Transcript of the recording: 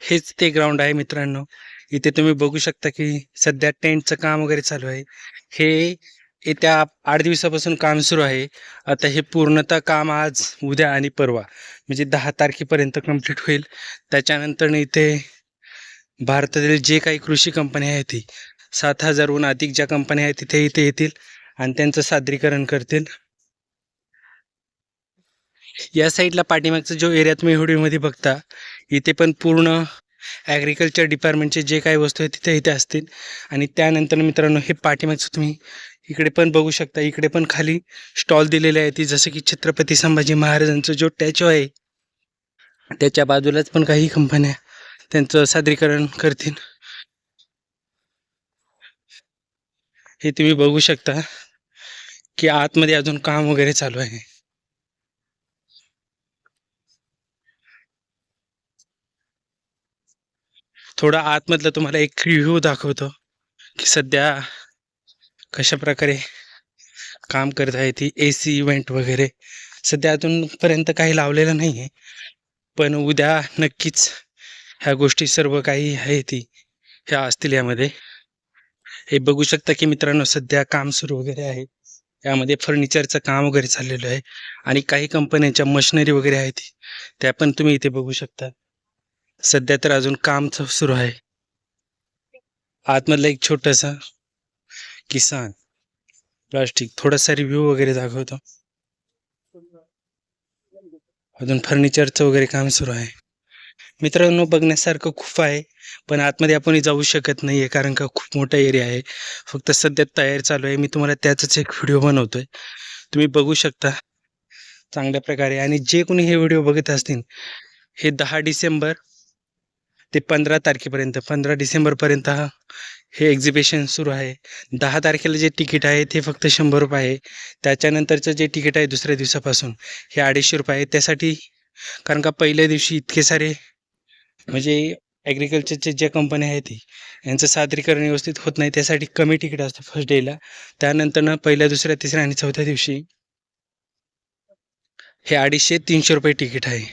हेच ते ग्राउंड आहे मित्रांनो. इथे तुम्ही बघू शकता की सध्या टेंटचं काम वगैरे चालू आहे. हे येत्या आठ दिवसापासून काम सुरू आहे. आता हे पूर्णतः काम आज उद्या आणि परवा म्हणजे दहा तारखेपर्यंत कंप्लीट होईल. त्याच्यानंतर इथे भारतातील जे काही कृषी कंपन्या आहेत ती सात हजारहून अधिक ज्या कंपन्या आहेत तिथे इथे येतील आणि त्यांचं सादरीकरण करतील. या साईडला पाठीमागचा जो एरिया तुम्ही व्हिडिओमध्ये बघता इथे पण पूर्ण ॲग्रिकल्चर डिपार्टमेंटचे जे काही वस्तू आहेत तिथे इथे असतील. आणि त्यानंतर मित्रांनो हे पाठीमागचं तुम्ही इकडे पण बघू शकता. इकडे पण खाली स्टॉल दिलेले आहेत. जसं की छत्रपती संभाजी महाराजांचं जो टॅचो आहे त्याच्या बाजूलाच पण काही कंपन्या त्यांचं सादरीकरण करतील. हे तुम्ही बघू शकता की आतमध्ये अजून काम वगैरे चालू आहे. थोडा आतमधलं तुम्हाला एक रिव्ह्यू दाखवतो की सध्या कशा प्रकारे काम करत आहे ती ए सी इव्हेंट वगैरे. सध्या अजूनपर्यंत काही लावलेलं नाही आहे पण उद्या नक्कीच ह्या गोष्टी सर्व काही आहे ती ह्या असतील यामध्ये हे बघू शकता की मित्रांनो सध्या काम सुरू वगैरे आहे. यामध्ये फर्निचरचं काम वगैरे चाललेलं आहे आणि काही कंपन्यांच्या मशिनरी वगैरे आहेत त्या पण तुम्ही इथे बघू शकता. सध्या तर अजून काम सुरू आहे. आतमधलं एक छोटंसं किसान प्लास्टिक थोडासा रिव्ह्यू वगैरे दाखवतो. अजून फर्निचरचं वगैरे काम सुरू आहे. मित्रांनो बघण्यासारखं खूप आहे पण आतमध्ये आपण जाऊ शकत नाही आहे कारण का खूप मोठा एरिया आहे. फक्त सध्या तयार चालू आहे. मी तुम्हाला त्याचाच एक व्हिडिओ बनवतोय. तुम्ही बघू शकता. चांगल्या प्रकारे. आणि जे कोणी हे व्हिडिओ बघत असतील हे दहा डिसेंबर ते पंधरा तारखेपर्यंत पंधरा डिसेंबरपर्यंत हा हे एक्झिबिशन सुरू आहे. दहा तारखेला जे तिकीट आहे ते फक्त शंभर रुपये आहे. त्याच्यानंतरचं जे तिकीट आहे दुसऱ्या दिवसापासून हे अडीचशे रुपये आहे. त्यासाठी कारण का पहिल्या दिवशी इतके सारे म्हणजे ॲग्रिकल्चरचे ज्या कंपन्या आहेत ती यांचं सादरीकरण व्यवस्थित होत नाही. त्यासाठी कमी तिकीट असतं फर्स्ट डेला त्यानंतरनं पहिल्या दुसऱ्या तिसऱ्या आणि चौथ्या दिवशी हे अडीचशे तीनशे रुपये तिकीट आहे.